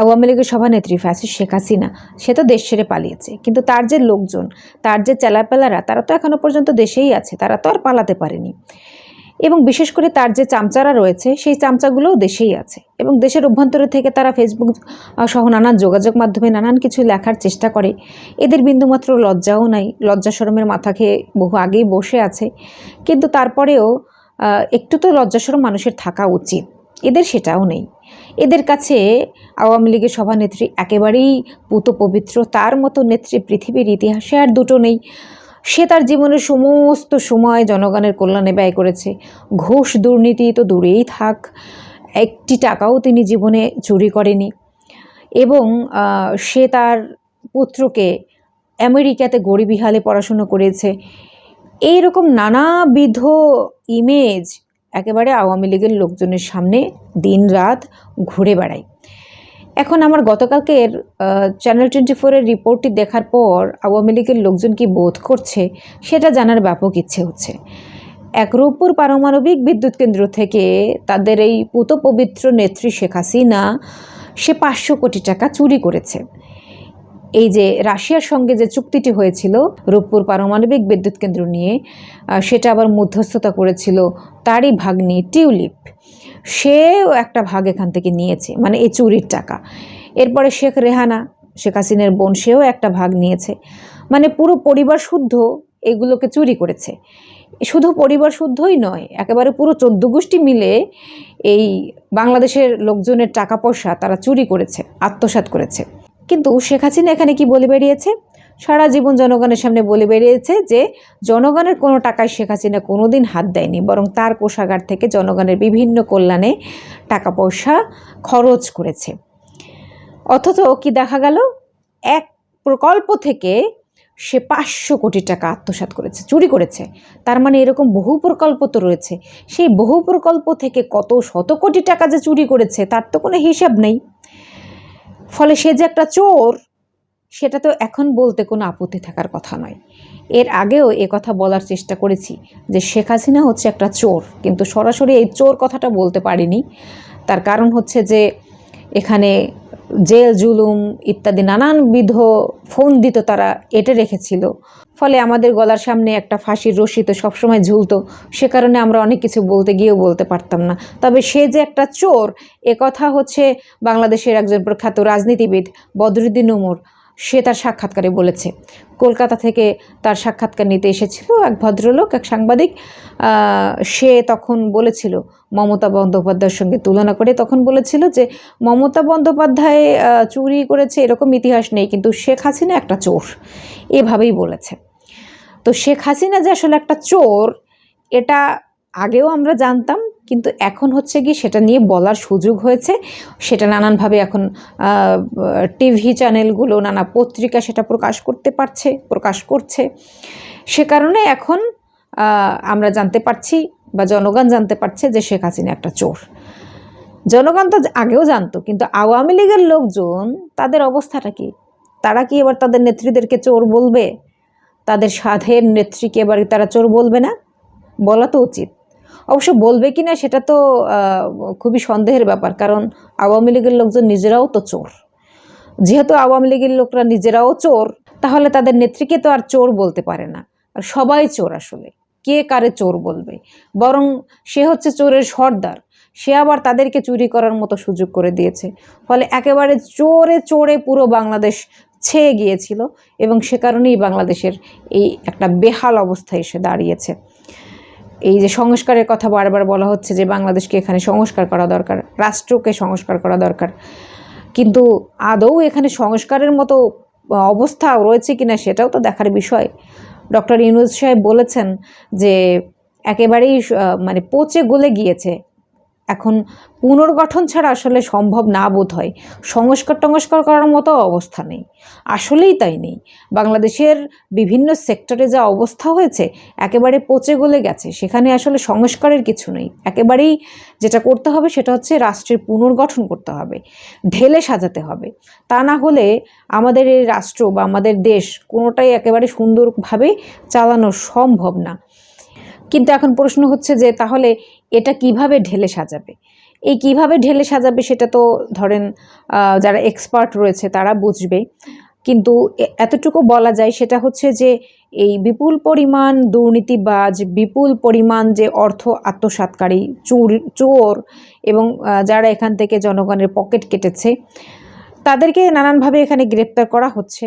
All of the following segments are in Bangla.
আওয়ামী লীগের সভানেত্রী ফ্যাসিস শেখ হাসিনা, সে তো দেশ ছেড়ে পালিয়েছে। কিন্তু তার যে লোকজন, তার যে চেলাপেলারা, তারা তো এখনও পর্যন্ত দেশেই আছে, তারা তো আর পালাতে পারেনি। এবং বিশেষ করে তার যে চামচারা রয়েছে, সেই চামচাগুলোও দেশেই আছে। এবং দেশের অভ্যন্তরে থেকে তারা ফেসবুক সহ নানান যোগাযোগ মাধ্যমে নানান কিছু লেখার চেষ্টা করে। এদের বিন্দুমাত্র লজ্জাও নাই, লজ্জা শরমের মাথা খেয়ে বহু আগেই বসে আছে। কিন্তু তারপরেও একটু তো লজ্জাসরম মানুষের থাকা উচিত। এদের সেটাও নেই। এদের কাছে আওয়ামী লীগের সভানেত্রী একেবারেই পুত পবিত্র, তার মতো নেত্রী পৃথিবীর ইতিহাসে আর দুটো নেই। সে তার জীবনের সমস্ত সময় জনগণের কল্যাণে ব্যয় করেছে। ঘুষ দুর্নীতি তো দূরেই থাক, একটি টাকাও তিনি জীবনে চুরি করেনি। এবং সে তার পুত্রকে আমেরিকাতে গরিবী হালে পড়াশুনো করেছে। এইরকম নানাবিধ ইমেজ একেবারে আওয়ামী লীগের লোকজনের সামনে দিন রাত ঘুরে বেড়ায়। এখন আমার গতকালকের চ্যানেল টোয়েন্টি ফোরের রিপোর্টটি দেখার পর আওয়ামী লীগের লোকজন কি বোধ করছে সেটা জানার ব্যাপক ইচ্ছে হচ্ছে। এক রূপপুর পারমাণবিক বিদ্যুৎ কেন্দ্র থেকে তাদের এই পুত পবিত্র নেত্রী শেখ হাসিনা সে পাঁচশো কোটি টাকা চুরি করেছে। এই যে রাশিয়ার সঙ্গে যে চুক্তিটি হয়েছিল, রূপপুর পারমাণবিক বিদ্যুৎ কেন্দ্র নিয়ে সেটা আবার মধ্যস্থতা করেছিল তারই ভাগ্নি টিউলিপ। সেও একটা ভাগ এখান থেকে নিয়েছে মানে এই চুরির টাকা। এরপরে শেখ রেহানা, শেখ হাসিনের বোন, সেও একটা ভাগ নিয়েছে। মানে পুরো পরিবার শুদ্ধ এগুলোকে চুরি করেছে। শুধু পরিবার শুদ্ধই নয়, একেবারে পুরো চোদ্দ গোষ্ঠী মিলে এই বাংলাদেশের লোকজনের টাকা পয়সা তারা চুরি করেছে, আত্মসাৎ করেছে। কিন্তু শেখ হাসিনা এখানে কি বলে বেরিয়েছে? সারা জীবন জনগণের সামনে বলে বেরিয়েছে যে, জনগণের কোনো টাকায় শেখ হাসিনা কোনো দিন হাত দেয়নি, বরং তার কোষাগার থেকে জনগণের বিভিন্ন কল্যাণে টাকা পয়সা খরচ করেছে। অথচ কি দেখা গেল? এক প্রকল্প থেকে সে পাঁচশো কোটি টাকা আত্মসাৎ করেছে, চুরি করেছে। তার মানে এরকম বহু প্রকল্প তো রয়েছে। সেই বহু প্রকল্প থেকে কত শত কোটি টাকা যে চুরি করেছে, তার তো কোনো হিসাব নেই। ফলে সে যে একটা চোর, সেটা তো এখন বলতে কোনো আপত্তি থাকার কথা নয়। এর আগেও এ কথা বলার চেষ্টা করেছি যে শেখ হাসিনা হচ্ছে একটা চোর, কিন্তু সরাসরি এই চোর কথাটা বলতে পারিনি। তার কারণ হচ্ছে যে এখানে জেল, জুলুম ইত্যাদি নানানবিধ ফোন দিত তারা, এটে রেখেছিল। ফলে আমাদের গলার সামনে একটা ফাঁসির রশি তো সবসময় ঝুলতো। সে কারণে আমরা অনেক কিছু বলতে গিয়েও বলতে পারতাম না। তবে সে যে একটা চোর, এ কথা হচ্ছে বাংলাদেশের একজন প্রখ্যাত রাজনীতিবিদ বদরুদ্দিন উমর সে তার সাক্ষাৎকারে বলেছে, কলকাতা থেকে তার সাক্ষাৎকার নিতে এসেছিল এক ভদ্রলোক, এক সাংবাদিক। সে তখন বলেছিল, মমতা বন্দ্যোপাধ্যায়ের সঙ্গে তুলনা করে তখন বলেছিল যে, মমতা বন্দ্যোপাধ্যায় চুরি করেছে এরকম ইতিহাস নেই, কিন্তু শেখ হাসিনা একটা চোর। এভাবেই বলেছে। তো শেখ হাসিনা যে আসলে একটা চোর, এটা আগেও আমরা জানতাম, কিন্তু এখন হচ্ছে কি সেটা নিয়ে বলার সুযোগ হয়েছে। সেটা নানানভাবে এখন টিভি চ্যানেলগুলো, নানা পত্রিকা সেটা প্রকাশ করতে পারছে, প্রকাশ করছে। সে কারণে এখন আমরা জানতে পারছি বা জনগণ জানতে পারছে যে শেখ হাসিনা একটা চোর। জনগণ তো আগেও জানতো, কিন্তু আওয়ামী লীগের লোকজন তাদের অবস্থাটা কি? তারা কি এবার তাদের নেত্রীদেরকে চোর বলবে? তাদের সাধের নেত্রীকে এবার তারা চোর বলবে না? বলা তো উচিত। অবশ্য বলবে কি না সেটা তো খুবই সন্দেহের ব্যাপার, কারণ আওয়ামী লীগের লোকজন নিজেরাও তো চোর। যেহেতু আওয়ামী লীগের লোকরা নিজেরাও চোর, তাহলে তাদের নেত্রীকে তো আর চোর বলতে পারে না। আর সবাই চোর আসলে। কে কারে চোর বলবে? বরং সে হচ্ছে চোরের সর্দার। সে আবার তাদেরকে চুরি করার মতো সুযোগ করে দিয়েছে। ফলে একেবারে চোরে চোরে পুরো বাংলাদেশ ছেয়ে গিয়েছিল এবং সে কারণেই বাংলাদেশের এই একটা বেহাল অবস্থায় এসে দাঁড়িয়েছে। এই যে সংস্কারের কথা বারবার বলা হচ্ছে যে বাংলাদেশকে এখানে সংস্কার করা দরকার, রাষ্ট্রকে সংস্কার করা দরকার, কিন্তু আদৌ এখানে সংস্কারের মতো অবস্থা রয়েছে কিনা সেটাও তো দেখার বিষয়। ডক্টর ইউনুস সাহেব বলেছেন যে একেবারেই মানে পচে গলে গিয়েছে। এখন পুনর্গঠন ছাড়া আসলে সম্ভব না বোধ হয়। সংস্কার টংস্কার করার মতো অবস্থা নেই। আসলেই তাই নেই। বাংলাদেশের বিভিন্ন সেক্টরে যা অবস্থা হয়েছে, একেবারে পচে গলে গেছে। সেখানে আসলে সংস্কারের কিছু নেই। একেবারেই যেটা করতে হবে সেটা হচ্ছে রাষ্ট্রের পুনর্গঠন করতে হবে। ঢেলে সাজাতে হবে। তা না হলে আমাদের এই রাষ্ট্র বা আমাদের দেশ কোনোটাই একেবারে সুন্দরভাবে চালানো সম্ভব না। কিন্তু এখন প্রশ্ন হচ্ছে যে তাহলে এটা কীভাবে ঢেলে সাজাবে? এই কীভাবে ঢেলে সাজাবে সেটা তো ধরেন যারা এক্সপার্ট রয়েছে তারা বুঝবে। কিন্তু এতটুকু বলা যায় সেটা হচ্ছে যে এই বিপুল পরিমাণ দুর্নীতিবাজ, বিপুল পরিমাণ যে অর্থ আত্মসাৎকারী চুর চোর এবং যারা এখান থেকে জনগণের পকেট কেটেছে তাদেরকে নানানভাবে এখানে গ্রেপ্তার করা হচ্ছে।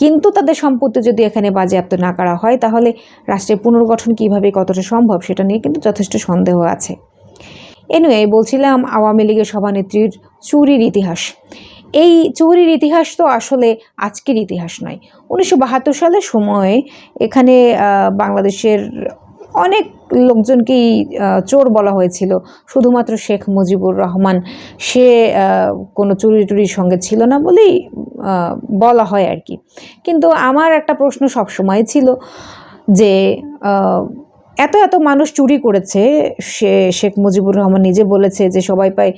কিন্তু তাদের সম্পত্তি যদি এখানে বাজেয়াপ্ত না করা হয়, তাহলে রাষ্ট্রের পুনর্গঠন কীভাবে, কতটা সম্ভব সেটা নিয়ে কিন্তু যথেষ্ট সন্দেহ আছে। এনুয়ে বলছিলাম আওয়ামী লীগের সভানেত্রীর চুরির ইতিহাস। এই চুরির ইতিহাস তো আসলে আজকের ইতিহাস নয়। উনিশশো সালের সময়ে এখানে বাংলাদেশের অনেক লোকজনকেই চোর বলা হয়েছিল। শুধুমাত্র শেখ মুজিবুর রহমান। সে কোনো চুরি টুরির সঙ্গে ছিল না বলেই বলা হয় আর কি। কিন্তু আমার একটা প্রশ্ন সবসময় ছিল যে এত এত মানুষ চুরি করেছে, সে, শেখ মুজিবুর রহমান নিজে বলেছে যে, সবাই পায়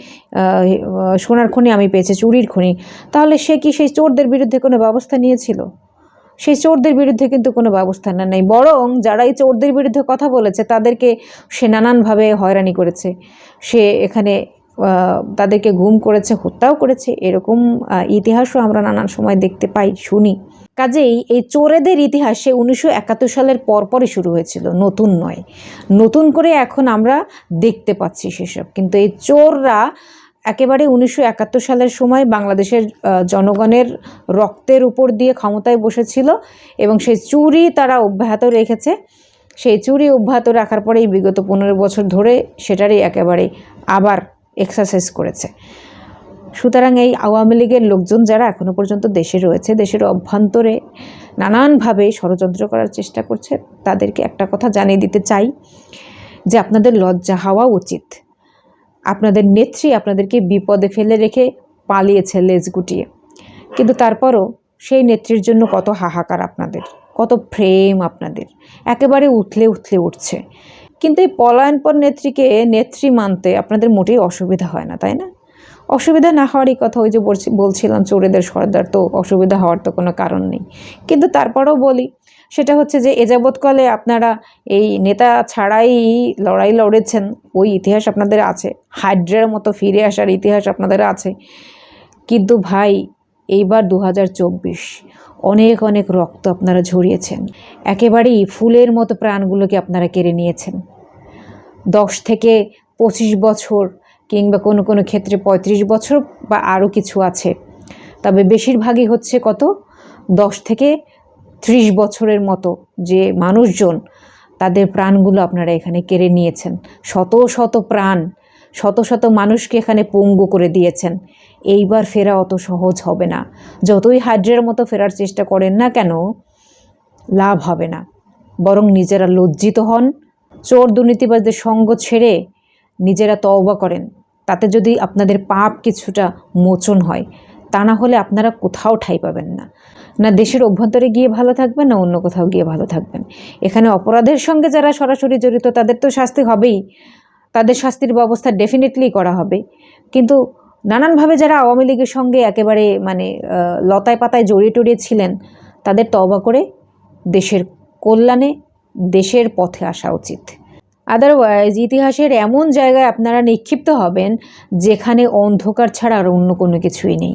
সোনার খনি, আমি পেয়েছি চুরির খনি। তাহলে সে কি সেই চোরদের বিরুদ্ধে কোনো ব্যবস্থা নিয়েছিল? সেই চোরদের বিরুদ্ধে কিন্তু কোনো ব্যবস্থা না নেই। বরং যারা এই চোরদের বিরুদ্ধে কথা বলেছে, তাদেরকে সে নানানভাবে হয়রানি করেছে। সে এখানে তাদেরকে গুম করেছে, হত্যাও করেছে, এরকম ইতিহাসও আমরা নানান সময় দেখতে পাই, শুনি। কাজেই এই চোরেদের ইতিহাসে উনিশশো একাত্তর সালের পরপরই শুরু হয়েছিল, নতুন নয়। নতুন করে এখন আমরা দেখতে পাচ্ছি সেসব। কিন্তু এই চোররা একেবারে উনিশশো একাত্তর সালের সময় বাংলাদেশের জনগণের রক্তের উপর দিয়ে ক্ষমতায় বসেছিল এবং সেই চুরি তারা অব্যাহত রেখেছে। সেই চুরি অব্যাহত রাখার পরেই বিগত পনেরো বছর ধরে সেটারই একেবারে আবার এক্সারসাইজ করেছে। সুতরাং এই আওয়ামী লীগের লোকজন যারা এখনও পর্যন্ত দেশে রয়েছে, দেশের অভ্যন্তরে নানানভাবে ষড়যন্ত্র করার চেষ্টা করছে, তাদেরকে একটা কথা জানিয়ে দিতে চাই যে আপনাদের লজ্জা হওয়া উচিত। আপনাদের নেত্রী আপনাদেরকে বিপদে ফেলে রেখে পালিয়েছে লেজ গুটিয়ে। কিন্তু তারপরও সেই নেত্রীর জন্য কত হাহাকার আপনাদের, কত প্রেম আপনাদের, একেবারে উথলে উথলে উঠছে। কিন্তু এই পলায়নপর নেত্রীকে নেত্রী মানতে আপনাদের মোটেই অসুবিধা হয় না, তাই না? অসুবিধা না হওয়ারই কথা ওই যে বলছিলাম চোরেদের সর্দার, তো অসুবিধা হওয়ার তো কোনো কারণ নেই। কিন্তু তারপরেও বলি সেটা হচ্ছে যে এ আপনারা এই নেতা ছাড়াই লড়াই লড়েছেন, ওই ইতিহাস আপনাদের আছে। হাইড্রার মতো ফিরে আসার ইতিহাস আপনাদের আছে। কিন্তু ভাই, এইবার দু হাজার চব্বিশ, অনেক অনেক রক্ত আপনারা ঝরিয়েছেন। একেবারেই ফুলের মতো প্রাণগুলোকে আপনারা কেড়ে নিয়েছেন। দশ থেকে পঁচিশ বছর কিংবা কোনো কোনো ক্ষেত্রে পঁয়ত্রিশ বছর বা আরও কিছু আছে। তবে বেশিরভাগই হচ্ছে কত? দশ থেকে ত্রিশ বছরের মতো যে মানুষজন, তাদের প্রাণগুলো আপনারা এখানে কেড়ে নিয়েছেন। শত শত প্রাণ, শত শত মানুষকে এখানে পঙ্গু করে দিয়েছেন। এইবার ফেরা অত সহজ হবে না। যতই হাইড্রের মতো ফেরার চেষ্টা করেন না কেন, লাভ হবে না। বরং নিজেরা লজ্জিত হন, চোর দুর্নীতিবাজদের সঙ্গ ছেড়ে নিজেরা তওবা করেন। তাতে যদি আপনাদের পাপ কিছুটা মোচন হয়, তা না হলে আপনারা কোথাও ঠাই পাবেন না। না দেশের অভ্যন্তরে গিয়ে ভালো থাকবেন, না অন্য কোথাও গিয়ে ভালো থাকবেন। এখানে অপরাধের সঙ্গে যারা সরাসরি জড়িত, তাদের তো শাস্তি হবেই। তাদের শাস্তির ব্যবস্থা ডেফিনেটলি করা হবে। কিন্তু নানানভাবে যারা আওয়ামী লীগের সঙ্গে একেবারে মানে লতায় পাতায় জড়িয়ে টড়িয়ে ছিলেন, তাদের তওবা করে দেশের কল্যাণে, দেশের পথে আসা উচিত। আদারওয়াইজ ইতিহাসের এমন জায়গায় আপনারা নিক্ষিপ্ত হবেন, যেখানে অন্ধকার ছাড়া আর অন্য কোনো কিছুই নেই।